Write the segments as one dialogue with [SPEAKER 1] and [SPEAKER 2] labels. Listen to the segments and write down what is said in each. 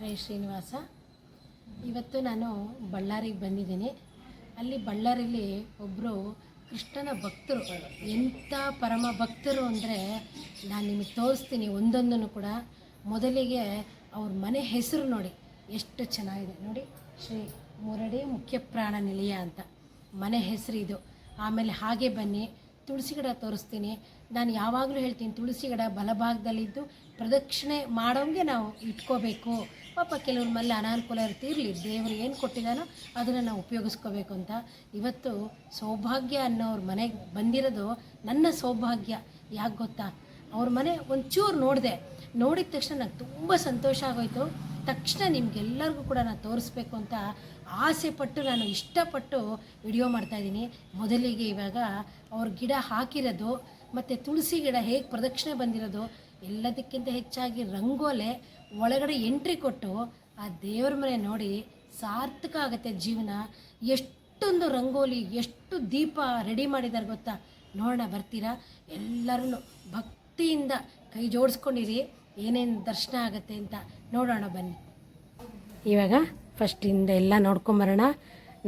[SPEAKER 1] ಹರೇ ಶ್ರೀನಿವಾಸ. ಇವತ್ತು ನಾನು ಬಳ್ಳಾರಿಗೆ ಬಂದಿದ್ದೀನಿ. ಅಲ್ಲಿ ಬಳ್ಳಾರಿಲಿ ಒಬ್ಬರು ಕೃಷ್ಣನ ಭಕ್ತರು. ಎಂಥ ಪರಮ ಭಕ್ತರು ಅಂದರೆ ನಾನು ನಿಮಗೆ ತೋರಿಸ್ತೀನಿ ಒಂದೊಂದನ್ನು ಕೂಡ. ಮೊದಲಿಗೆ ಅವ್ರ ಮನೆ ಹೆಸರು ನೋಡಿ. ಎಷ್ಟು ಚೆನ್ನಾಗಿದೆ. ನೋಡಿ, ಶ್ರೀ ಮುರಡಿ ಮುಖ್ಯ ಪ್ರಾಣ ನಿಲಯ ಅಂತ. ಮನೆ ಹೆಸರು ಇದು. ಆಮೇಲೆ ಹಾಗೆ ಬನ್ನಿ. ತುಳಸಿ ಗಿಡ ತೋರಿಸ್ತೀನಿ. ನಾನು ಯಾವಾಗಲೂ ಹೇಳ್ತೀನಿ, ತುಳಸಿ ಗಿಡ ಬಲಭಾಗದಲ್ಲಿದ್ದು ಪ್ರದಕ್ಷಿಣೆ ಮಾಡೋಂಗೆ ನಾವು ಇಟ್ಕೋಬೇಕು. ಪಾಪ ಕೆಲವ್ರ ಮೇಲೆ ಅನಾನುಕೂಲ ಇರ್ತಿರಲಿ ದೇವರು ಏನು ಕೊಟ್ಟಿದ್ದಾನೋ ಅದನ್ನು ನಾವು ಉಪಯೋಗಿಸ್ಕೋಬೇಕು ಅಂತ. ಇವತ್ತು ಸೌಭಾಗ್ಯ ಅನ್ನೋರ ಮನೆಗೆ ಬಂದಿರೋದು ನನ್ನ ಸೌಭಾಗ್ಯ. ಯಾಕೆ ಗೊತ್ತಾ? ಅವ್ರ ಮನೆ ಒಂಚೂರು ನೋಡಿದೆ. ನೋಡಿದ ತಕ್ಷಣ ನಂಗೆ ತುಂಬ ಸಂತೋಷ ಆಗೋಯ್ತು. ತಕ್ಷಣ ನಿಮ್ಗೆಲ್ಲರಿಗೂ ಕೂಡ ನಾನು ತೋರಿಸ್ಬೇಕು ಅಂತ ಆಸೆ ಪಟ್ಟು ನಾನು ಇಷ್ಟಪಟ್ಟು ವಿಡಿಯೋ ಮಾಡ್ತಾಯಿದ್ದೀನಿ ಮೊದಲಿಗೆ ಇವಾಗ ಅವ್ರ ಗಿಡ ಹಾಕಿರೋದು ಮತ್ತು ತುಳಸಿ ಗಿಡ ಹೇಗೆ ಪ್ರದಕ್ಷಿಣೆ ಬಂದಿರೋದು ಎಲ್ಲದಕ್ಕಿಂತ ಹೆಚ್ಚಾಗಿ ರಂಗೋಲೆ ಒಳಗಡೆ ಎಂಟ್ರಿ ಕೊಟ್ಟು ಆ ದೇವ್ರ ಮನೆ ನೋಡಿ ಸಾರ್ಥಕ ಆಗುತ್ತೆ ಜೀವನ. ಎಷ್ಟೊಂದು ರಂಗೋಲಿ, ಎಷ್ಟು ದೀಪ ರೆಡಿ ಮಾಡಿದ್ದಾರೆ ಗೊತ್ತಾ? ನೋಡೋಣ, ಬರ್ತೀರಾ? ಎಲ್ಲರೂ ಭಕ್ತಿಯಿಂದ ಕೈ ಜೋಡಿಸ್ಕೊಂಡಿರಿ. ಏನೇನು ದರ್ಶನ ಆಗುತ್ತೆ ಅಂತ ನೋಡೋಣ ಬನ್ನಿ. ಇವಾಗ ಫಸ್ಟಿಂದ ಎಲ್ಲ ನೋಡ್ಕೊಂಬರೋಣ.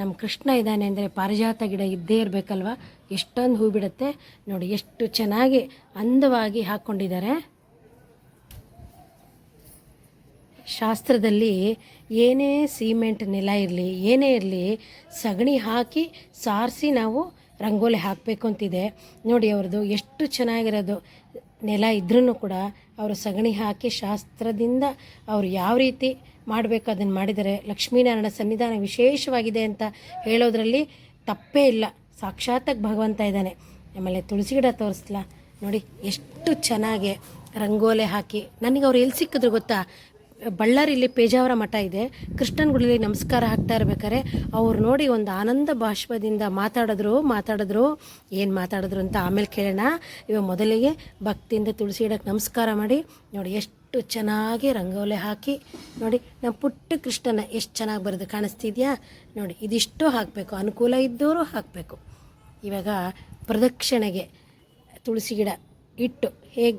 [SPEAKER 1] ನಮ್ಮ ಕೃಷ್ಣ ಇದ್ದಾನೆ ಅಂದರೆ ಪಾರಿಜಾತ ಗಿಡ ಇದ್ದೇ ಇರಬೇಕಲ್ವ? ಎಷ್ಟೊಂದು ಹೂ ಬಿಡುತ್ತೆ. ನೋಡಿ, ಎಷ್ಟು ಚೆನ್ನಾಗಿ ಅಂದವಾಗಿ ಹಾಕ್ಕೊಂಡಿದ್ದಾರೆ ಶಾಸ್ತ್ರದಲ್ಲಿ ಏನೇ ಸಿಮೆಂಟ್ ನೆಲ ಇರಲಿ, ಏನೇ ಇರಲಿ, ಸಗಣಿ ಹಾಕಿ ಸಾರಿಸಿ ನಾವು ರಂಗೋಲಿ ಹಾಕಬೇಕು ಅಂತಿದೆ. ನೋಡಿ, ಅವ್ರದ್ದು ಎಷ್ಟು ಚೆನ್ನಾಗಿರೋದು. ನೆಲ ಇದ್ರೂ ಕೂಡ ಅವರು ಸಗಣಿ ಹಾಕಿ ಶಾಸ್ತ್ರದಿಂದ ಅವರು ಯಾವ ರೀತಿ ಮಾಡಬೇಕು ಅದನ್ನು ಮಾಡಿದರೆ ಲಕ್ಷ್ಮೀನಾರಾಯಣ ಸನ್ನಿಧಾನ ವಿಶೇಷವಾಗಿದೆ ಅಂತ ಹೇಳೋದರಲ್ಲಿ ತಪ್ಪೇ ಇಲ್ಲ. ಸಾಕ್ಷಾತ್ತಾಗಿ ಭಗವಂತ ಇದ್ದಾನೆ. ಆಮೇಲೆ ತುಳಸಿ ಗಿಡ ತೋರಿಸ್ಲ? ನೋಡಿ, ಎಷ್ಟು ಚೆನ್ನಾಗಿ ರಂಗೋಲೆ ಹಾಕಿ, ನನಗೆ ಅವ್ರು ಎಲ್ಲಿ ಸಿಕ್ಕಿದ್ರು ಗೊತ್ತಾ? ಬಳ್ಳಾರಿಲಿ ಪೇಜಾವರ ಮಠ ಇದೆ. ಕೃಷ್ಣನ ಗುಡಿಲಿ ನಮಸ್ಕಾರ ಹಾಕ್ತಾ ಇರ್ಬೇಕಾರೆ ಅವ್ರು ನೋಡಿ ಒಂದು ಆನಂದ ಬಾಷ್ಪದಿಂದ ಮಾತಾಡಿದ್ರು ಮಾತಾಡಿದ್ರು. ಏನು ಮಾತಾಡಿದ್ರು ಅಂತ ಆಮೇಲೆ ಕೇಳೋಣ. ಇವಾಗ ಮೊದಲಿಗೆ ಭಕ್ತಿಯಿಂದ ತುಳಸಿ ಗಿಡಕ್ಕೆ ನಮಸ್ಕಾರ ಮಾಡಿ, ನೋಡಿ ಎಷ್ಟು ಚೆನ್ನಾಗಿ ರಂಗೋಲೆ ಹಾಕಿ, ನೋಡಿ ನಮ್ಮ ಪುಟ್ಟ ಕೃಷ್ಣನ ಎಷ್ಟು ಚೆನ್ನಾಗಿ ಬರೋದು ಕಾಣಿಸ್ತಿದ್ಯಾ? ನೋಡಿ, ಇದಿಷ್ಟು ಹಾಕಬೇಕು. ಅನುಕೂಲ ಇದ್ದವರು ಹಾಕಬೇಕು. ಇವಾಗ ಪ್ರದಕ್ಷಿಣೆಗೆ ತುಳಸಿ ಗಿಡ ಇಟ್ಟು ಹೇಗೆ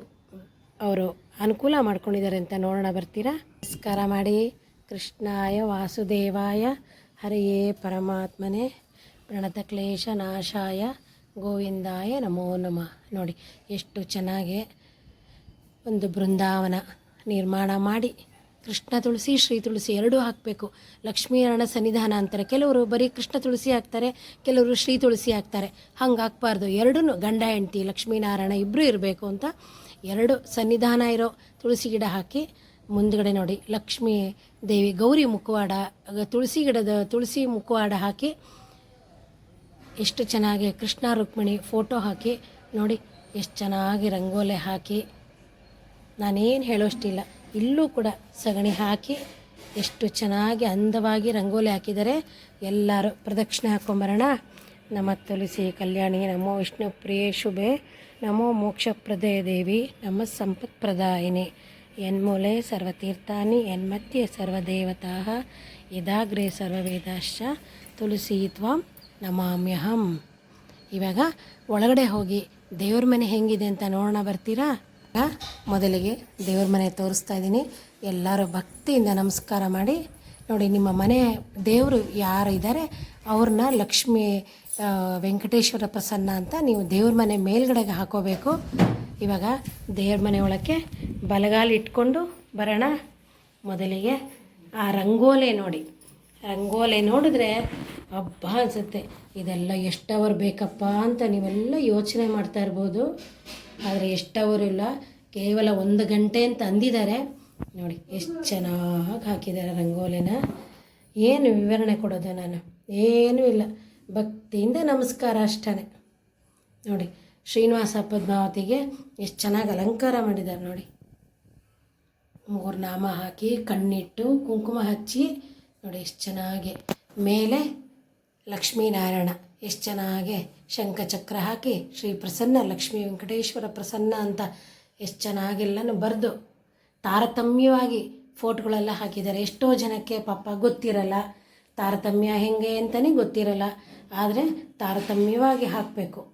[SPEAKER 1] ಅವರು ಅನುಕೂಲ ಮಾಡ್ಕೊಂಡಿದ್ದಾರೆ ಅಂತ ನೋಡೋಣ, ಬರ್ತೀರಾ? ನಮಸ್ಕಾರ ಮಾಡಿ. ಕೃಷ್ಣಾಯ ವಾಸುದೇವಾಯ. ಹರಿಯೇ ಪರಮಾತ್ಮನೇ. ಪ್ರಣತ ಕ್ಲೇಶ ನಾಶಾಯ. ಗೋವಿಂದಾಯ ನಮೋ ನಮಃ. ನೋಡಿ, ಎಷ್ಟು ಚೆನ್ನಾಗಿ ಒಂದು ಬೃಂದಾವನ ನಿರ್ಮಾಣ ಮಾಡಿ ಕೃಷ್ಣ ತುಳಸಿ, ಶ್ರೀ ತುಳಸಿ ಎರಡೂ ಹಾಕಬೇಕು. ಲಕ್ಷ್ಮೀನಾರಾಯಣ ಸನ್ನಿಧಾನ ಅಂತಾರೆ. ಕೆಲವರು ಬರೀ ಕೃಷ್ಣ ತುಳಸಿ ಹಾಕ್ತಾರೆ, ಕೆಲವರು ಶ್ರೀ ತುಳಸಿ ಹಾಕ್ತಾರೆ. ಹಂಗೆ ಹಾಕ್ಬಾರ್ದು. ಎರಡೂ ಗಂಡ, ಹೆಂಡತಿ ಲಕ್ಷ್ಮೀನಾರಾಯಣ ಇಬ್ಬರು ಇರಬೇಕು ಅಂತ ಎರಡು ಸನ್ನಿಧಾನ ಇರೋ ತುಳಸಿ ಗಿಡ ಹಾಕಿ ಮುಂದ್ಗಡೆ ನೋಡಿ. ಲಕ್ಷ್ಮೀ ದೇವಿ, ಗೌರಿ ಮುಖವಾಡ ತುಳಸಿ ಗಿಡದ ತುಳಸಿ ಮುಖವಾಡ ಹಾಕಿ ಎಷ್ಟು ಚೆನ್ನಾಗಿ ಕೃಷ್ಣ ರುಕ್ಮಿಣಿ ಫೋಟೋ ಹಾಕಿ ನೋಡಿ. ಎಷ್ಟು ಚೆನ್ನಾಗಿ ರಂಗೋಲೆ ಹಾಕಿ. ನಾನೇನು ಹೇಳೋಷ್ಟಿಲ್ಲ. ಇಲ್ಲೂ ಕೂಡ ಸಗಣಿ ಹಾಕಿ ಎಷ್ಟು ಚೆನ್ನಾಗಿ ಅಂದವಾಗಿ ರಂಗೋಲಿ ಹಾಕಿದ್ದಾರೆ ಎಲ್ಲರೂ ಪ್ರದಕ್ಷಿಣೆ ಹಾಕ್ಕೊಂಬರೋಣ ನಮ್ಮ ತುಳಸಿ ಕಲ್ಯಾಣಿ ನಮೋ ವಿಷ್ಣು ಪ್ರಿಯ ಶುಭೆ. ನಮೋ ಮೋಕ್ಷಪ್ರದಯ ದೇವಿ, ನಮ್ಮ ಸಂಪತ್ ಪ್ರದಾಯಿನಿ. ಎನ್ಮೂಲೆ ಸರ್ವತೀರ್ಥಾನಿ ಎನ್ಮಧ್ಯೆ ಸರ್ವದೇವತಾ. ಯದಾಗ್ರೆ ಸರ್ವವೇದಾಶ್ಚ, ತುಳಸಿ ತ್ವಾಂ ನಮಾಮ್ಯಹಂ. ಇವಾಗ ಒಳಗಡೆ ಹೋಗಿ ದೇವ್ರ ಮನೆ ಹೆಂಗಿದೆ ಅಂತ ನೋಡೋಣ, ಬರ್ತೀರಾ? ಮೊದಲಿಗೆ ದೇವ್ರ ಮನೆ ತೋರಿಸ್ತಾ ಇದ್ದೀನಿ. ಎಲ್ಲರೂ ಭಕ್ತಿಯಿಂದ ನಮಸ್ಕಾರ ಮಾಡಿ, ನೋಡಿ ನಿಮ್ಮ ಮನೆ ದೇವರು ಯಾರು ಇದ್ದಾರೆ, ಅವ್ರನ್ನ ಲಕ್ಷ್ಮೀ ವೆಂಕಟೇಶ್ವರ ಪ್ರಸನ್ನ ಅಂತ ನೀವು ದೇವ್ರ ಮನೆ ಮೇಲ್ಗಡೆಗೆ ಹಾಕೋಬೇಕು. ಇವಾಗ ದೇವ್ರ ಮನೆ ಒಳಕ್ಕೆ ಬಲಗಾಲು ಇಟ್ಕೊಂಡು ಬರೋಣ. ಮೊದಲಿಗೆ ಆ ರಂಗೋಲೆ ನೋಡಿ. ರಂಗೋಲೆ ನೋಡಿದ್ರೆ ಹಬ್ಬ ಅನಿಸುತ್ತೆ. ಇದೆಲ್ಲ ಎಷ್ಟು ಅವರ್ ಬೇಕಪ್ಪ ಅಂತ ನೀವೆಲ್ಲ ಯೋಚನೆ ಮಾಡ್ತಾ ಇರ್ಬೋದು. ಆದರೆ ಎಷ್ಟವರು ಇಲ್ಲ. ಕೇವಲ ಒಂದು ಗಂಟೆ ಅಂತ ಅಂದಿದ್ದಾರೆ. ನೋಡಿ, ಎಷ್ಟು ಚೆನ್ನಾಗಿ ಹಾಕಿದ್ದಾರೆ ರಂಗೋಲಿನ. ಏನು ವಿವರಣೆ ಕೊಡೋದು ನಾನು? ಏನೂ ಇಲ್ಲ. ಭಕ್ತಿಯಿಂದ ನಮಸ್ಕಾರ ಅಷ್ಟೇ ನೋಡಿ, ಶ್ರೀನಿವಾಸ ಪದ್ಮಾವತಿಗೆ ಎಷ್ಟು ಚೆನ್ನಾಗಿ ಅಲಂಕಾರ ಮಾಡಿದ್ದಾರೆ ನೋಡಿ. ಮೂರು ನಾಮ ಹಾಕಿ, ಕಣ್ಣಿಟ್ಟು, ಕುಂಕುಮ ಹಚ್ಚಿ. ನೋಡಿ, ಎಷ್ಟು ಚೆನ್ನಾಗಿ. ಮೇಲೆ ಲಕ್ಷ್ಮೀನಾರಾಯಣ. ಎಷ್ಟು ಚೆನ್ನಾಗೆ ಶಂಖಚಕ್ರ ಹಾಕಿ ಶ್ರೀ ಪ್ರಸನ್ನ ಲಕ್ಷ್ಮೀ ವೆಂಕಟೇಶ್ವರ ಪ್ರಸನ್ನ ಅಂತ ಎಷ್ಟು ಚೆನ್ನಾಗೆಲ್ಲನೂ ಬರೆದು ತಾರತಮ್ಯವಾಗಿ ಫೋಟೋಗಳೆಲ್ಲ ಹಾಕಿದ್ದಾರೆ. ಎಷ್ಟೋ ಜನಕ್ಕೆ ಪಾಪ ಗೊತ್ತಿರಲ್ಲ. ತಾರತಮ್ಯ ಹೆಂಗೆ ಅಂತಲೇ ಗೊತ್ತಿರಲ್ಲ. ಆದರೆ ತಾರತಮ್ಯವಾಗಿ ಹಾಕಬೇಕು.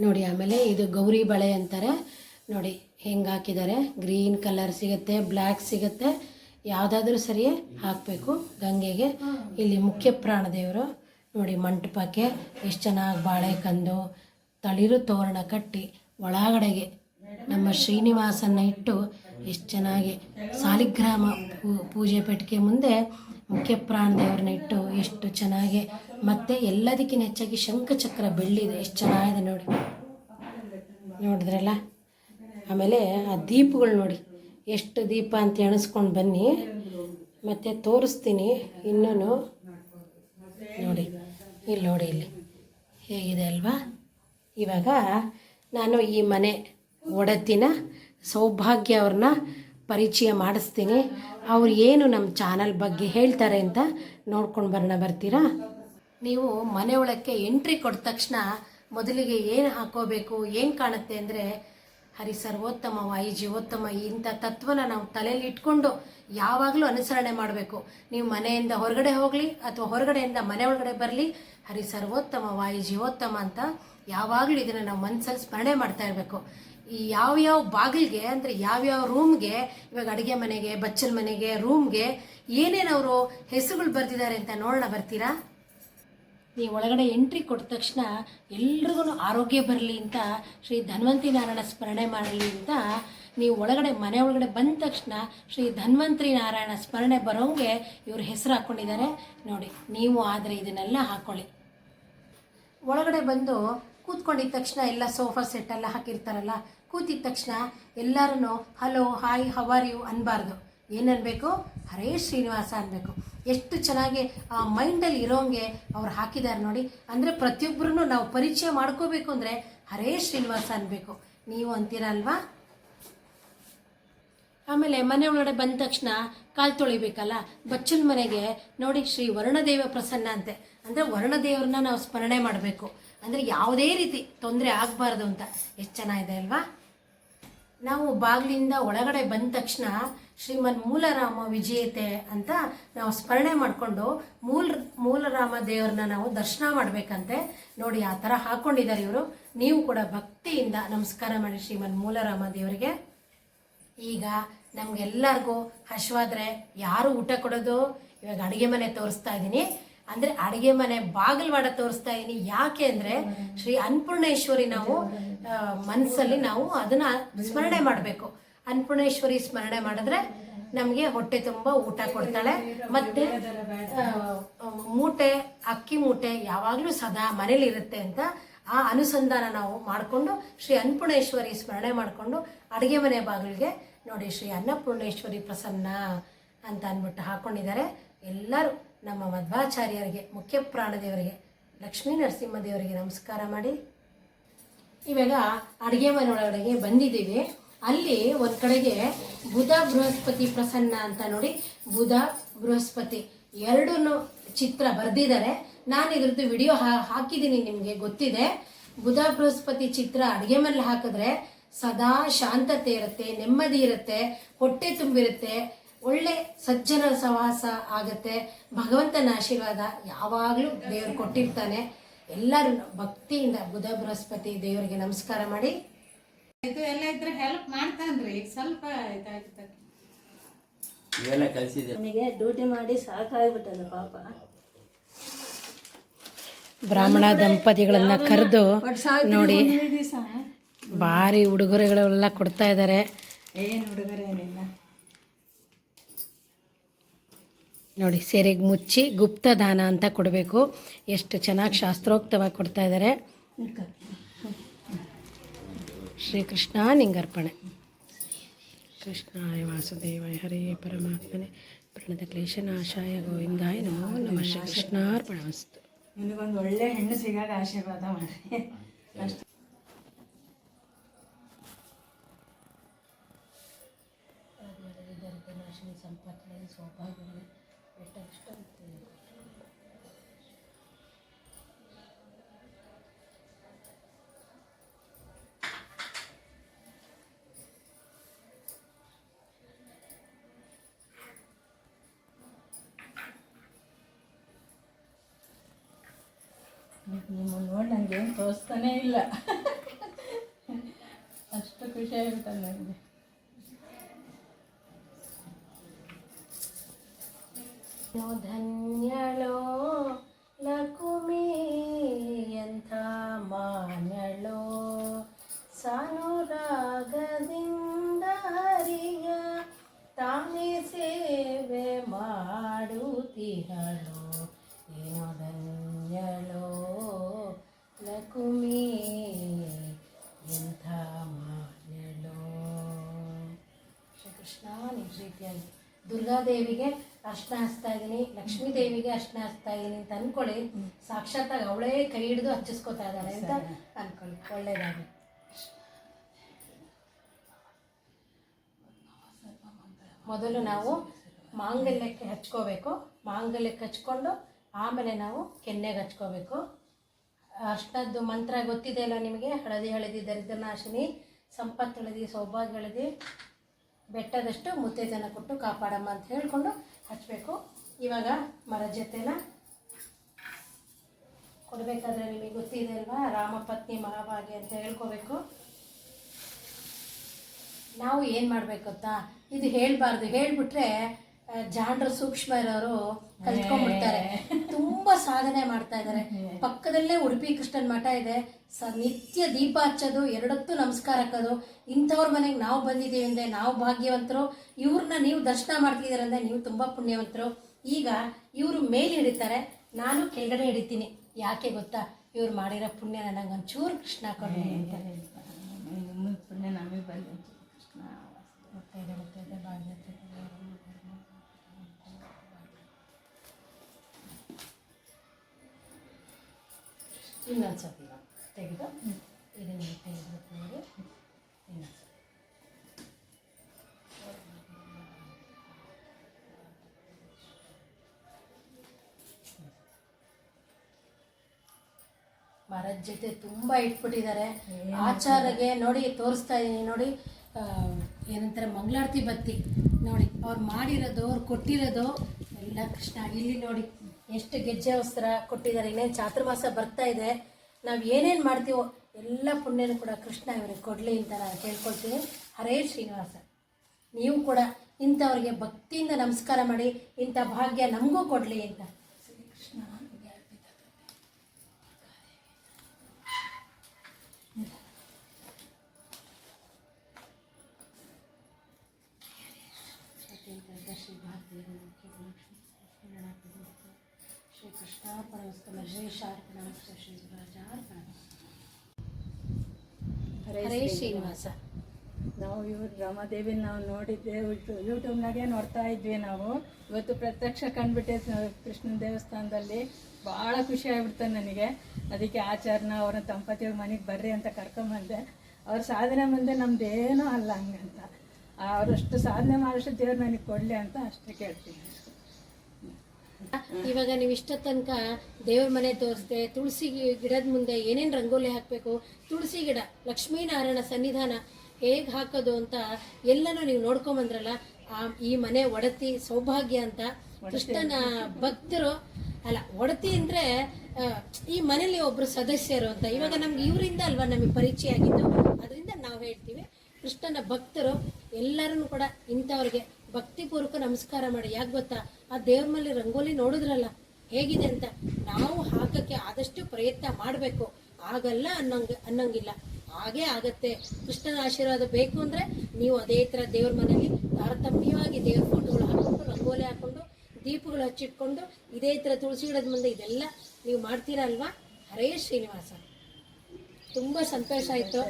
[SPEAKER 1] ನೋಡಿ ಆಮೇಲೆ ಇದು ಗೌರಿ ಬಳೆ ಅಂತಾರೆ. ನೋಡಿ ಹೆಂಗೆ ಹಾಕಿದ್ದಾರೆ. ಗ್ರೀನ್ ಕಲರ್ ಸಿಗುತ್ತೆ ಬ್ಲ್ಯಾಕ್ ಸಿಗುತ್ತೆ. ಯಾವುದಾದ್ರೂ ಸರಿಯೇ ಹಾಕಬೇಕು ಗಂಗೆಗೆ. ಇಲ್ಲಿ ಮುಖ್ಯ ಪ್ರಾಣದೇವರು ನೋಡಿ ಮಂಟಪಕ್ಕೆ ಎಷ್ಟು ಚೆನ್ನಾಗಿ ಬಾಳೆ ಕಂದು ತಳಿರು ತೋರಣ ಕಟ್ಟಿ ಒಳಗಡೆಗೆ ನಮ್ಮ ಶ್ರೀನಿವಾಸನ ಇಟ್ಟು ಎಷ್ಟು ಚೆನ್ನಾಗಿ ಸಾಲಿಗ್ರಾಮ ಪೂಜೆ ಪೆಟ್ಟಿಗೆ ಮುಂದೆ ಮುಖ್ಯ ಪ್ರಾಣ ದೇವ್ರನ್ನ ಇಟ್ಟು ಎಷ್ಟು ಚೆನ್ನಾಗಿ ಮತ್ತು ಎಲ್ಲದಕ್ಕಿಂತ ಹೆಚ್ಚಾಗಿ ಶಂಖಚಕ್ರ ಬೆಳ್ಳಿದೆ. ಎಷ್ಟು ಚೆನ್ನಾಗಿದೆ ನೋಡಿ. ನೋಡಿದ್ರಲ್ಲ? ಆಮೇಲೆ ಆ ದೀಪಗಳು ನೋಡಿ. ಎಷ್ಟು ದೀಪ ಅಂತ ಎಣಿಸ್ಕೊಂಡು ಬನ್ನಿ. ಮತ್ತು ತೋರಿಸ್ತೀನಿ ಇನ್ನೂ ನೋಡಿ. ಇಲ್ಲಿ ನೋಡಿ ಇಲ್ಲಿ. ಹೇಗಿದೆ ಅಲ್ವಾ? ಇವಾಗ ನಾನು ಈ ಮನೆ ಒಡತಿನ ಸೌಭಾಗ್ಯ ಅವ್ರನ್ನ ಪರಿಚಯ ಮಾಡಿಸ್ತೀನಿ. ಅವ್ರು ಏನು ನಮ್ಮ ಚಾನಲ್ ಬಗ್ಗೆ ಹೇಳ್ತಾರೆ ಅಂತ ನೋಡ್ಕೊಂಡು ಬರೋಣ, ಬರ್ತೀರಾ? ನೀವು ಮನೆ ಒಳಕ್ಕೆ ಎಂಟ್ರಿ ಕೊಟ್ಟ ತಕ್ಷಣ ಮೊದಲಿಗೆ ಏನು ಹಾಕೋಬೇಕು, ಏನು ಕಾಣುತ್ತೆ ಅಂದರೆ ಹರಿ ಸರ್ವೋತ್ತಮ ವಾಯು ಜೀವೋತ್ತಮ ಇಂಥ ತತ್ವನ ನಾವು ತಲೆಯಲ್ಲಿ ಇಟ್ಕೊಂಡು ಯಾವಾಗಲೂ ಅನುಸರಣೆ ಮಾಡಬೇಕು. ನೀವು ಮನೆಯಿಂದ ಹೊರಗಡೆ ಹೋಗಲಿ ಅಥವಾ ಹೊರಗಡೆಯಿಂದ ಮನೆ ಒಳಗಡೆ ಬರಲಿ, ಹರಿ ಸರ್ವೋತ್ತಮ ವಾಯು ಜೀವೋತ್ತಮ ಅಂತ ಯಾವಾಗಲೂ ಇದನ್ನು ನಾವು ಮನಸ್ಸಲ್ಲಿ ಸ್ಮರಣೆ ಮಾಡ್ತಾ ಇರಬೇಕು. ಈ ಯಾವ್ಯಾವ ಬಾಗಿಲಿಗೆ, ಅಂದರೆ ಯಾವ್ಯಾವ ರೂಮ್ಗೆ ಇವಾಗ ಅಡುಗೆ ಮನೆಗೆ, ಬಚ್ಚಲ ಮನೆಗೆ ರೂಮ್ಗೆ ಏನೇನು ಅವರು ಹೆಸರುಗಳು ಬರ್ತಿದ್ದಾರೆ ಅಂತ ನೋಡೋಣ, ಬರ್ತೀರಾ? ನೀವು ಒಳಗಡೆ ಎಂಟ್ರಿ ಕೊಟ್ಟ ತಕ್ಷಣ ಎಲ್ರಿಗೂ ಆರೋಗ್ಯ ಬರಲಿ ಅಂತ ಶ್ರೀ ಧನ್ವಂತಿ ನಾರಾಯಣ ಸ್ಮರಣೆ ಮಾಡಲಿ ಅಂತ ನೀವು ಒಳಗಡೆ, ಮನೆ ಒಳಗಡೆ ಬಂದ ತಕ್ಷಣ ಶ್ರೀ ಧನ್ವಂತರಿ ನಾರಾಯಣ ಸ್ಮರಣೆ ಬರೋಂಗೆ ಇವರು ಹೆಸರು ಹಾಕ್ಕೊಂಡಿದ್ದಾರೆ ನೋಡಿ, ನೀವು ಆದರೆ ಇದನ್ನೆಲ್ಲ ಹಾಕ್ಕೊಳ್ಳಿ ಒಳಗಡೆ ಬಂದು ಕೂತ್ಕೊಂಡಿದ್ದ ತಕ್ಷಣ ಎಲ್ಲ ಸೋಫಾ ಸೆಟ್ ಎಲ್ಲ ಹಾಕಿರ್ತಾರಲ್ಲ ಕೂತಿದ ತಕ್ಷಣ ಎಲ್ಲರೂ hello hi how are you ಅನ್ಬಾರ್ದು. ಏನನ್ಬೇಕು ಹರೇ ಶ್ರೀನಿವಾಸ ಅನ್ಬೇಕು. ಎಷ್ಟು ಚೆನ್ನಾಗಿ ಆ ಮೈಂಡಲ್ಲಿ ಇರೋಂಗೆ ಅವ್ರು ಹಾಕಿದ್ದಾರೆ ನೋಡಿ. ಅಂದರೆ ಪ್ರತಿಯೊಬ್ಬರನ್ನು ನಾವು ಪರಿಚಯ ಮಾಡ್ಕೋಬೇಕು ಅಂದರೆ ಹರೇ ಶ್ರೀನಿವಾಸ ಅನ್ಬೇಕು. ನೀವು ಅಂತೀರಲ್ವಾ? ಆಮೇಲೆ ಮನೆ ಒಳಗಡೆ ಬಂದ ತಕ್ಷಣ ಕಾಲು ತೊಳಿಬೇಕಲ್ಲ? ಬಚ್ಚಲ ಮನೆಗೆ ನೋಡಿ ಶ್ರೀ ವರ್ಣದೇವ ಪ್ರಸನ್ನ ಅಂತೆ. ಅಂದರೆ ವರ್ಣದೇವ್ರನ್ನ ನಾವು ಸ್ಮರಣೆ ಮಾಡಬೇಕು. ಅಂದರೆ ಯಾವುದೇ ರೀತಿ ತೊಂದರೆ ಆಗಬಾರ್ದು ಅಂತ. ಎಷ್ಟು ಚೆನ್ನಾಗಿದೆ ಅಲ್ವಾ? ನಾವು ಬಾಗಿಲಿಂದ ಒಳಗಡೆ ಬಂದ ತಕ್ಷಣ ಶ್ರೀಮನ್ ಮೂಲರಾಮ ವಿಜಯತೆ ಅಂತ ನಾವು ಸ್ಮರಣೆ ಮಾಡಿಕೊಂಡು ಮೂಲ ಮೂಲರಾಮ ದೇವರನ್ನ ನಾವು ದರ್ಶನ ಮಾಡಬೇಕಂತೆ ನೋಡಿ ಆ ಥರ ಹಾಕ್ಕೊಂಡಿದ್ದಾರೆ ಇವರು. ನೀವು ಕೂಡ ಭಕ್ತಿಯಿಂದ ನಮಸ್ಕಾರ ಮಾಡಿ ಶ್ರೀಮನ್ ಮೂಲರಾಮ ದೇವರಿಗೆ. ಈಗ ನಮ್ಗೆಲ್ಲರಿಗೂ ಹಶ್ವಾದ್ರೆ ಯಾರು ಊಟ ಕೊಡೋದು? ಇವಾಗ ಅಡುಗೆ ಮನೆ ತೋರಿಸ್ತಾ ಇದ್ದೀನಿ. ಅಂದರೆ ಅಡಿಗೆ ಮನೆ ಬಾಗಿಲವಾಡ ತೋರಿಸ್ತಾ ಇದೀನಿ. ಯಾಕೆ ಅಂದ್ರೆ ಶ್ರೀ ಅನ್ನಪೂರ್ಣೇಶ್ವರಿ ನಾವು ಮನಸ್ಸಲ್ಲಿ ನಾವು ಅದನ್ನ ಸ್ಮರಣೆ ಮಾಡಬೇಕು. ಅನ್ನಪೂರ್ಣೇಶ್ವರಿ ಸ್ಮರಣೆ ಮಾಡಿದ್ರೆ ನಮಗೆ ಹೊಟ್ಟೆ ತುಂಬ ಊಟ ಕೊಡ್ತಾಳೆ. ಮತ್ತೆ ಮೂಟೆ, ಅಕ್ಕಿ ಮೂಟೆ ಯಾವಾಗಲೂ ಸದಾ ಮನೇಲಿ ಇರುತ್ತೆ ಅಂತ ಆ ಅನುಸಂಧಾನ ನಾವು ಮಾಡಿಕೊಂಡು ಶ್ರೀ ಅನ್ನಪೂರ್ಣೇಶ್ವರಿ ಸ್ಮರಣೆ ಮಾಡಿಕೊಂಡು ಅಡುಗೆ ಮನೆ ಬಾಗಿಲಿಗೆ ನೋಡಿ ಶ್ರೀ ಅನ್ನಪೂರ್ಣೇಶ್ವರಿ ಪ್ರಸನ್ನ ಅಂತ ಅಂದ್ಬಿಟ್ಟು ಹಾಕ್ಕೊಂಡಿದ್ದಾರೆ ಎಲ್ಲರೂ ನಮ್ಮ ಮಧ್ವಾಚಾರ್ಯರಿಗೆ, ಮುಖ್ಯ ಪ್ರಾಣದೇವರಿಗೆ, ಲಕ್ಷ್ಮೀ ನರಸಿಂಹದೇವರಿಗೆ ನಮಸ್ಕಾರ ಮಾಡಿ. ಇವಾಗ ಅಡುಗೆ ಮನೆಯೊಳಗಡೆಗೆ ಬಂದಿದ್ದೀವಿ. ಅಲ್ಲಿ ಒಂದು ಕಡೆಗೆ ಬುಧ ಬೃಹಸ್ಪತಿ ಪ್ರಸನ್ನ ಅಂತ ನೋಡಿ, ಬುಧ ಬೃಹಸ್ಪತಿ ಎರಡೂ ಚಿತ್ರ ಬರೆದಿದ್ದಾರೆ. ನಾನು ಇದ್ರದ್ದು ವಿಡಿಯೋ ಹಾಕಿದ್ದೀನಿ ನಿಮಗೆ, ಗೊತ್ತಿದೆ. ಬುಧ ಬೃಹಸ್ಪತಿ ಚಿತ್ರ ಅಡುಗೆ ಮನೇಲಿ ಹಾಕಿದ್ರೆ ಸದಾ ಶಾಂತತೆ ಇರುತ್ತೆ, ನೆಮ್ಮದಿ ಇರುತ್ತೆ, ಹೊಟ್ಟೆ ತುಂಬಿರುತ್ತೆ. ಒಳ್ಳೆ ಸಜ್ಜನ ಸವಾಸ ಆಗತ್ತೆ. ಭಗವಂತನ ಆಶೀರ್ವಾದ ಯಾವಾಗಲೂ ದೇವರು ಕೊಟ್ಟಿರ್ತಾನೆ. ಎಲ್ಲರೂ ಭಕ್ತಿಯಿಂದ ಬುಧ ಬೃಹಸ್ಪತಿ ದೇವರಿಗೆ ನಮಸ್ಕಾರ ಮಾಡಿ.
[SPEAKER 2] ಇದು ಎಲ್ಲ ಇದ್ರೆ ಹೆಲ್ಪ್ ಮಾಡ್ತಾನ್ರಿ. ಈಗ ಸ್ವಲ್ಪ ಇದಾಗಿತ್ತು.
[SPEAKER 3] ಇವೆಲ್ಲ ಕಲಿಸಿದೆ
[SPEAKER 4] ನನಗೆ ಡ್ಯೂಟಿ ಮಾಡಿ ಸಾಕಾಗ್ಬಿಟ್ಟದ ಪಾಪ.
[SPEAKER 1] ಬ್ರಾಹ್ಮಣ ದಂಪತಿಗಳನ್ನ ಕರೆದು ನೋಡಿ. ಭಾರಿ ಉಡುಗೊರೆಗಳೆಲ್ಲ ಕೊಡ್ತಾ ಇದ್ದಾರೆ
[SPEAKER 2] ಏನು ಹುಡುಗರು
[SPEAKER 1] ನೋಡಿ ಸೆರೆಗೆ ಮುಚ್ಚಿ ಗುಪ್ತದಾನ ಅಂತ ಕೊಡಬೇಕು. ಎಷ್ಟು ಚೆನ್ನಾಗಿ ಶಾಸ್ತ್ರೋಕ್ತವಾಗಿ ಕೊಡ್ತಾ ಇದ್ದಾರೆ ಶ್ರೀಕೃಷ್ಣ ನಿಂಗರ್ಪಣೆ. ಕೃಷ್ಣಾಯ ವಾಸುದೇವಾಯ ಹರೇ ಪರಮಾತ್ಮನೆ. ಪ್ರಣದ ಕ್ಲೇಶನಾಶಾಯ ಗೋವಿಂದಾಯ ನಮೋ ನಮಃ. ಶ್ರೀ ಕೃಷ್ಣಾರ್ಪಣಮಸ್ತು
[SPEAKER 2] ನಿನಗೊಂದು ಒಳ್ಳೆ ಹೆಣ್ಣು ಸಿಗಾಗ ಆಶೀರ್ವಾದ ಮಾಡಿ. ಅಷ್ಟು. ನಿಮ್ಮ ನೋಡಿ ನನಗೆ ತೋರಿಸ್ತಾನೇ ಇಲ್ಲ. ಅಷ್ಟು ಖುಷಿ ಆಗುತ್ತೆ ನನಗೆ
[SPEAKER 1] ಧನ್ಯಳೋ, ಲಕುಮಿ ಎಂಥ ಮಾನ್ಯಳೋ. ಸಾನುರಾಗದಿಂದ ಹರಿಯ ತಾನೇ ಸೇವೆ ಮಾಡುತ್ತಿಹಳು ಏನೋ ಧನ್ಯಳೋ, ಲಕುಮಿ ಎಂಥ ಮಾನ್ಯಳೋ. ಶ್ರೀಕೃಷ್ಣ ನಿಮ್ಮ ಪ್ರೀತಿಯಾಗಿ ದುರ್ಗಾದೇವಿಗೆ ಅರ್ಶನ ಹಚ್ತಾ ಇದ್ದೀನಿ ಲಕ್ಷ್ಮೀ ದೇವಿಗೆ ಅರ್ಶನ ಹಚ್ತಾ ಇದ್ದೀನಿ ಅಂತ ಅನ್ಕೊಳ್ಳಿ. ಸಾಕ್ಷಾತ್ತಾಗಿ ಅವಳೇ ಕೈ ಹಿಡಿದು ಹಚ್ಚಿಸ್ಕೊತಾ ಇದ್ದಾರೆ ಅಂತ ಅನ್ಕೊಳ್ಳಿ. ಒಳ್ಳೇದಾಗಿ ಮೊದಲು ನಾವು ಮಾಂಗಲ್ಯಕ್ಕೆ ಹಚ್ಕೋಬೇಕು. ಮಾಂಗಲ್ಯಕ್ಕೆ ಹಚ್ಕೊಂಡು ಆಮೇಲೆ ನಾವು ಕೆನ್ನೆಗೆ ಹಚ್ಕೋಬೇಕು. ಅಷ್ಟದ್ದು ಮಂತ್ರ ಗೊತ್ತಿದೆ ಅಲ್ಲ ನಿಮಗೆ? ಹಳದಿ ಹಳದಿ ದರಿದ್ರನಾಶಿನಿ ಸಂಪತ್ತು ಹಳದಿ ಸೌಭಾಗ್ಯ ಹಳದಿ ಬೆಟ್ಟದಷ್ಟು ಮುತ್ತೇಜನ ಕೊಟ್ಟು ಕಾಪಾಡಮ್ಮ ಅಂತ ಹೇಳ್ಕೊಂಡು ಹಚ್ಚಬೇಕು ಇವಾಗ ಮರ ಜೊತೆನ ಕೊಡಬೇಕಾದ್ರೆ ನಿಮಗೆ ಗೊತ್ತಿದೆ ಅಲ್ವಾ? ರಾಮಪತ್ನಿ ಮಹಾಭಾಗ್ಯ ಅಂತ ಹೇಳ್ಕೋಬೇಕು. ನಾವು ಏನು ಮಾಡಬೇಕು ಗೊತ್ತಾ? ಇದು ಹೇಳಬಾರ್ದು. ಹೇಳ್ಬಿಟ್ರೆ ಆ, ಜಾಣರು ಸೂಕ್ಷ್ಮ ಇರೋರು ಕಲ್ತ್ಕೊಂಡ್ಬಿಡ್ತಾರೆ. ತುಂಬಾ ಸಾಧನೆ ಮಾಡ್ತಾ ಇದ್ದಾರೆ ಪಕ್ಕದಲ್ಲೇ ಉಡುಪಿ ಕೃಷ್ಣನ್ ಮಠ ಇದೆ. ಸ ನಿತ್ಯ ದೀಪ ಹಚ್ಚೋದು ಎರಡೊತ್ತು ನಮಸ್ಕಾರ ಹಾಕೋದು. ಇಂಥವ್ರ ಮನೆಗೆ ನಾವು ಬಂದಿದ್ದೀವಿ ಅಂದರೆ ನಾವು ಭಾಗ್ಯವಂತರು. ಇವ್ರನ್ನ ನೀವು ದರ್ಶನ ಮಾಡ್ತಿದ್ದೀರ ಅಂದರೆ ನೀವು ತುಂಬಾ ಪುಣ್ಯವಂತರು. ಈಗ ಇವರು ಮೇಲೆ ಹಿಡಿತಾರೆ ನಾನು ಕೆಳಗಡೆ ಹಿಡಿತೀನಿ. ಯಾಕೆ ಗೊತ್ತಾ? ಇವ್ರು ಮಾಡಿರೋ ಪುಣ್ಯ ನನಗೆ ಒಂಚೂರು ಕೃಷ್ಣ ಕೊಡಿ ಅಂತ.
[SPEAKER 4] ಪುಣ್ಯ ನಮಗೆ ಬಂದ ಕೃಷ್ಣ.
[SPEAKER 1] ಇನ್ನೊಂದು ಸ್ವಲ್ಪ ತೆಗೆದು ಇದನ್ನು ತೆಗೆದು ನೋಡಿ ಇನ್ನೊಂದು ಮರದ ಜೊತೆ ತುಂಬ ಇಟ್ಬಿಟ್ಟಿದ್ದಾರೆ. ಆಚಾರಗೆ ನೋಡಿ ತೋರಿಸ್ತಾ ಇದ್ದೀನಿ ನೋಡಿ ಏನಂತಾರೆ ಮಂಗಳಾರತಿ ಬತ್ತಿ. ನೋಡಿ ಅವ್ರು ಮಾಡಿರೋದು ಅವ್ರು ಕೊಟ್ಟಿರೋದು ಎಲ್ಲ ಕೃಷ್ಣ. ಇಲ್ಲಿ ನೋಡಿ ಎಷ್ಟು ಗೆಜ್ಜೆ ವಸ್ತ್ರ ಕೊಟ್ಟಿದ್ದಾರೆ. ಇನ್ನೇನು ಚಾತುರ್ಮಾಸ ಬರ್ತಾ ಇದೆ. ನಾವು ಏನೇನು ಮಾಡ್ತೀವೋ ಎಲ್ಲ ಪುಣ್ಯನೂ ಕೂಡ ಕೃಷ್ಣ ಇವರಿಗೆ ಕೊಡಲಿ ಅಂತ ನಾನು ಕೇಳ್ಕೊಳ್ತೀನಿ. ಹರೇ ಶ್ರೀನಿವಾಸ. ನೀವು ಕೂಡ ಇಂಥವ್ರಿಗೆ ಭಕ್ತಿಯಿಂದ ನಮಸ್ಕಾರ ಮಾಡಿ, ಇಂಥ ಭಾಗ್ಯ ನಮಗೂ ಕೊಡಲಿ ಅಂತ ಶ್ರೀಕೃಷ್ಣ ನಿಮಗೆ ಅರ್ಪಿತ. ಶ್ರೀ ಭಾರತೀಯ ಶ್ರೀ ಕೃಷ್ಣಾರ್ಪಣ ಶ್ರೀ ಶಾರ್ಪಣ ಶ್ರೀ ರಾಜಾರ್ಪಣ ಹರೇ ಶ್ರೀನಿವಾಸ.
[SPEAKER 4] ನಾವು ಇವ್ರು ರಮಾದೇವಿನ ನಾವು ನೋಡಿದ್ದೆ ಯೂಟ್ಯೂಬ್ನಾಗೆ ನೋಡ್ತಾ ಇದ್ವಿ ನಾವು. ಇವತ್ತು ಪ್ರತ್ಯಕ್ಷ ಕಂಡುಬಿಟ್ಟೆ ಕೃಷ್ಣ ಕೃಷ್ಣನ ದೇವಸ್ಥಾನದಲ್ಲಿ. ಭಾಳ ಖುಷಿ ಆಗ್ಬಿಡ್ತು ನನಗೆ. ಅದಕ್ಕೆ ಆಚಾರನ ಅವ್ರನ್ನ ದಂಪತಿಯವ್ರ ಮನೆಗೆ ಬರ್ರಿ ಅಂತ ಕರ್ಕೊಂಬಂದೆ. ಅವ್ರ ಸಾಧನೆ ಮುಂದೆ ನಮ್ದೇನೂ ಅಲ್ಲ ಹಂಗಂತ. ಅವರಷ್ಟು ಸಾಧನೆ ಮಾಡೋಷ್ಟು ದೇವ್ರು ನನಗೆ ಕೊಡಲಿ ಅಂತ ಅಷ್ಟೇ ಕೇಳ್ತೀನಿ.
[SPEAKER 1] ಇವಾಗ ನೀವು ಇಷ್ಟ ತನಕ ದೇವ್ರ ಮನೆ ತೋರಿಸ್ದೆ ತುಳಸಿ ಗಿಡದ ಮುಂದೆ ಏನೇನು ರಂಗೋಲಿ ಹಾಕಬೇಕು ತುಳಸಿ ಗಿಡ ಲಕ್ಷ್ಮೀನಾರಾಯಣ ಸನ್ನಿಧಾನ ಹೇಗೆ ಹಾಕೋದು ಅಂತ ಎಲ್ಲನೂ ನೀವು ನೋಡ್ಕೊಂಬಂದ್ರಲ್ಲ ಆ ಈ ಮನೆ ಒಡತಿ ಸೌಭಾಗ್ಯ ಅಂತ ಕೃಷ್ಣನ ಭಕ್ತರು ಅಲ್ಲ ಒಡತಿ ಅಂದ್ರೆ ಈ ಮನೇಲಿ ಒಬ್ರು ಸದಸ್ಯರು ಅಂತ. ಇವಾಗ ನಮ್ಗೆ ಇವರಿಂದ ಅಲ್ವಾ ನಮಗೆ ಪರಿಚಯ ಆಗಿದ್ದು? ಅದರಿಂದ ನಾವು ಹೇಳ್ತೀವಿ ಕೃಷ್ಣನ ಭಕ್ತರು ಎಲ್ಲರನ್ನು ಕೂಡ ಇಂಥವ್ರಿಗೆ ಭಕ್ತಿಪೂರ್ವಕ ನಮಸ್ಕಾರ ಮಾಡಿ. ಯಾಕೆ ಗೊತ್ತಾ? ಆ ದೇವ್ರ ಮೇಲೆ ರಂಗೋಲಿ ನೋಡಿದ್ರಲ್ಲ ಹೇಗಿದೆ ಅಂತ ನಾವು ಹಾಕಕ್ಕೆ ಆದಷ್ಟು ಪ್ರಯತ್ನ ಮಾಡಬೇಕು. ಆಗಲ್ಲ ಅನ್ನಂಗ ಅನ್ನಂಗಿಲ್ಲ. ಹಾಗೇ ಆಗತ್ತೆ. ಕೃಷ್ಣನ ಆಶೀರ್ವಾದ ಬೇಕು ಅಂದ್ರೆ ನೀವು ಅದೇ ತರ ದೇವ್ರ ಮನೆಯಲ್ಲಿ ತಾರತಮ್ಯವಾಗಿ ದೇವ್ರ ಫೋಟೋಗಳು ಹಾಕೊಂಡು ರಂಗೋಲಿ ಹಾಕೊಂಡು ದೀಪಗಳು ಹಚ್ಚಿಟ್ಕೊಂಡು ಇದೇ ತರ ತುಳಸಿ ಗಿಡದ ಮುಂದೆ ಇದೆಲ್ಲ ನೀವು ಮಾಡ್ತೀರಾ ಅಲ್ವಾ? ಹರೇ ಶ್ರೀನಿವಾಸ. ತುಂಬಾ ಸಂತೋಷ ಆಯ್ತು.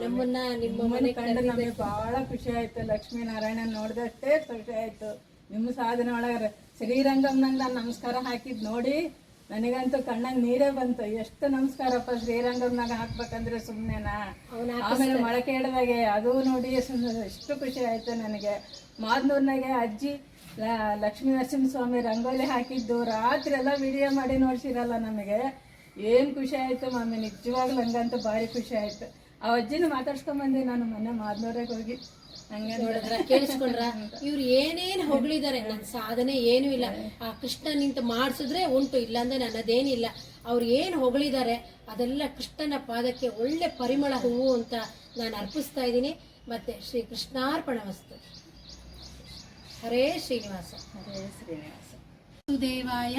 [SPEAKER 1] ನಮ್ಮನ್ನ ನಿಮ್ಮ ಮನೆ
[SPEAKER 4] ಕಂಡು ನಮಗೆ ಬಹಳ ಖುಷಿ ಆಯ್ತು. ಲಕ್ಷ್ಮೀನಾರಾಯಣ ನೋಡಿದಷ್ಟೇ ಖುಷಿ ಆಯ್ತು. ನಿಮ್ಮ ಸಾಧನೆ ಒಳಗೆ ಶ್ರೀರಂಗಂನಂಗೆ ನಾನು ನಮಸ್ಕಾರ ಹಾಕಿದ್ ನೋಡಿ ನನಗಂತೂ ಕಣ್ಣಂಗ್ ನೀರೇ ಬಂತು. ಎಷ್ಟು ನಮಸ್ಕಾರಪ್ಪ ಶ್ರೀರಂಗಮ್ನಾಗ ಹಾಕ್ಬೇಕಂದ್ರೆ ಸುಮ್ಮನೆನಾ ಆಮೇಲೆ ಮೊಳಕೆ ಹಿಡ್ದಾಗೆ ಅದು ನೋಡಿ ಸುಮ್ಮನೆ ಎಷ್ಟು ಖುಷಿ ಆಯ್ತು ನನಗೆ. ಮಾದ್ನೂರ್ನಾಗೆ ಅಜ್ಜಿ ಲಕ್ಷ್ಮೀ ನರಸಿಂಹಸ್ವಾಮಿ ರಂಗೋಲಿ ಹಾಕಿದ್ದು. ರಾತ್ರಿ ಎಲ್ಲ ವಿಡಿಯೋ ಮಾಡಿ ನೋಡ್ಸಿರಲ್ಲ ನಮಗೆ. ಏನ್ ಖುಷಿ ಆಯ್ತು ಮಮ್ಮಿ ನಿಜವಾಗ್ಲೂ ಹಂಗಂತೂ ಭಾರಿ ಖುಷಿ ಆಯ್ತು. ಆ ಅಜ್ಜಿನ ಮಾತಾಡ್ಸ್ಕೊಂಡ್ ಬಂದೆ ನಾನು ಮೊನ್ನೆ ಮಾದ್ನೂರಾಗ ಹಂಗೆ.
[SPEAKER 1] ನೋಡಿದ್ರ ಕೇಳಿಸ್ಕೊಂಡ್ರ ಇವ್ರು ಏನೇನ್ ಹೊಗಳಿದ್ದಾರೆ ನನ್ನ ಸಾಧನೆ ಏನೂ ಇಲ್ಲ. ಆ ಕೃಷ್ಣ ನಿಂತು ಮಾಡಿಸಿದ್ರೆ ಉಂಟು ಇಲ್ಲಾಂದ್ರೆ ನನ್ನದೇನಿಲ್ಲ. ಅವ್ರು ಏನ್ ಹೊಗಳಿದ್ದಾರೆ ಅದೆಲ್ಲ ಕೃಷ್ಣನ ಪಾದಕ್ಕೆ ಒಳ್ಳೆ ಪರಿಮಳ ಹೂವು ಅಂತ ನಾನು ಅರ್ಪಿಸ್ತಾ ಇದ್ದೀನಿ. ಮತ್ತೆ ಶ್ರೀ ಕೃಷ್ಣಾರ್ಪಣ ವಸ್ತು. ಹರೇ ಶ್ರೀನಿವಾಸ.
[SPEAKER 4] ಹರೇ ಶ್ರೀನಿವಾಸ.
[SPEAKER 1] ದೇವಾಯ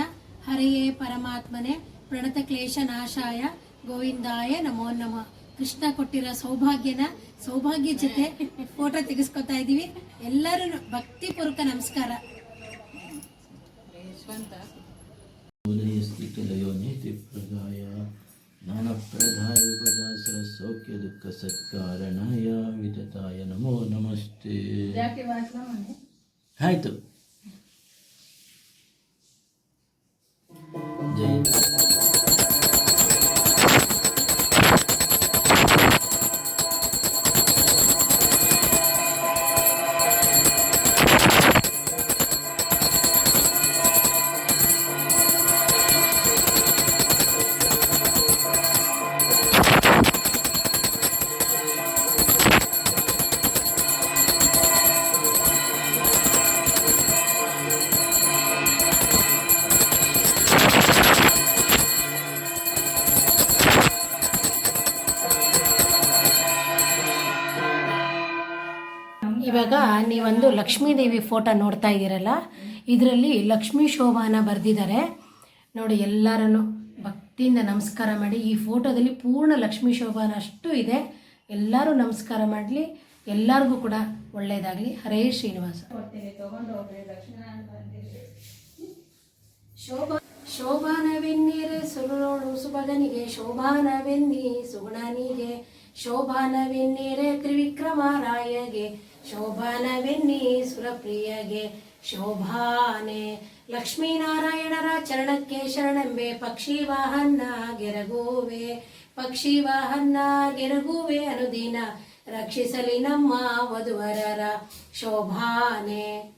[SPEAKER 1] ಹರೆಯೇ ಪರಮಾತ್ಮನೆ ಪ್ರಣತ ಕ್ಲೇಶ ನಾಶಾಯ ಗೋವಿಂದಾಯ ನಮೋ ನಮಃ. ಕೃಷ್ಣ ಕೊಟ್ಟಿರೋ ಸೌಭಾಗ್ಯನ ಸೌಭಾಗ್ಯ ಜೊತೆ ಫೋಟೋ ತೆಗೆಸ್ಕೊತಾ ಇದೀವಿ ಎಲ್ಲರೂ ಭಕ್ತಿಪೂರ್ವಕ ನಮಸ್ಕಾರ.
[SPEAKER 3] ಪ್ರದಾಯ. ಸೌಖ್ಯ ದುಃಖ ಸತ್ಕಾರಣಾಯ ವಿತತಾಯ. ನಮೋ ನಮಸ್ತೆ. ಆಯ್ತು. ಜೈ.
[SPEAKER 1] ಲಕ್ಷ್ಮೀದೇವಿ ಫೋಟೋ ನೋಡ್ತಾ ಇದ್ದೀರಲ್ಲ? ಇದರಲ್ಲಿ ಲಕ್ಷ್ಮೀ ಶೋಭಾನ ಬರೆದಿದ್ದಾರೆ. ನೋಡಿ ಎಲ್ಲರನ್ನು ಭಕ್ತಿಯಿಂದ ನಮಸ್ಕಾರ ಮಾಡಿ ಈ ಫೋಟೋದಲ್ಲಿ ಪೂರ್ಣ ಲಕ್ಷ್ಮೀ ಶೋಭಾನ ಅಷ್ಟು ಇದೆ. ಎಲ್ಲರೂ ನಮಸ್ಕಾರ ಮಾಡಲಿ. ಎಲ್ಲರಿಗೂ ಕೂಡ ಒಳ್ಳೆಯದಾಗಲಿ ಹರೇ ಶ್ರೀನಿವಾಸ. ಶೋಭಾ ಶೋಭಾನವೆನ್ನೀರೆ ಸುರುಳೋಳು ಸುಭಗನಿಗೆ ಶೋಭಾನವೆನ್ನಿ ಸುಗುಣನಿಗೆ ತ್ರಿವಿಕ್ರಮ ತ್ರಿವಿಕ್ರಮರಾಯಗೆ ಶೋಭಾನವೆನ್ನಿ ಸುರಪ್ರಿಯಗೆ. ಶೋಭಾನೆ, ಲಕ್ಷ್ಮೀನಾರಾಯಣರ ಚರಣಕ್ಕೆ ಶರಣಂಬೆ. ಪಕ್ಷಿ ವಾಹನ ಗೆರಗುವೆ ಪಕ್ಷಿ ವಾಹನ ಗೆರಗುವೆ ಅನುದಿನ. ರಕ್ಷಿಸಲಿ ನಮ್ಮ ವಧುವರರ ಶೋಭಾನೆ.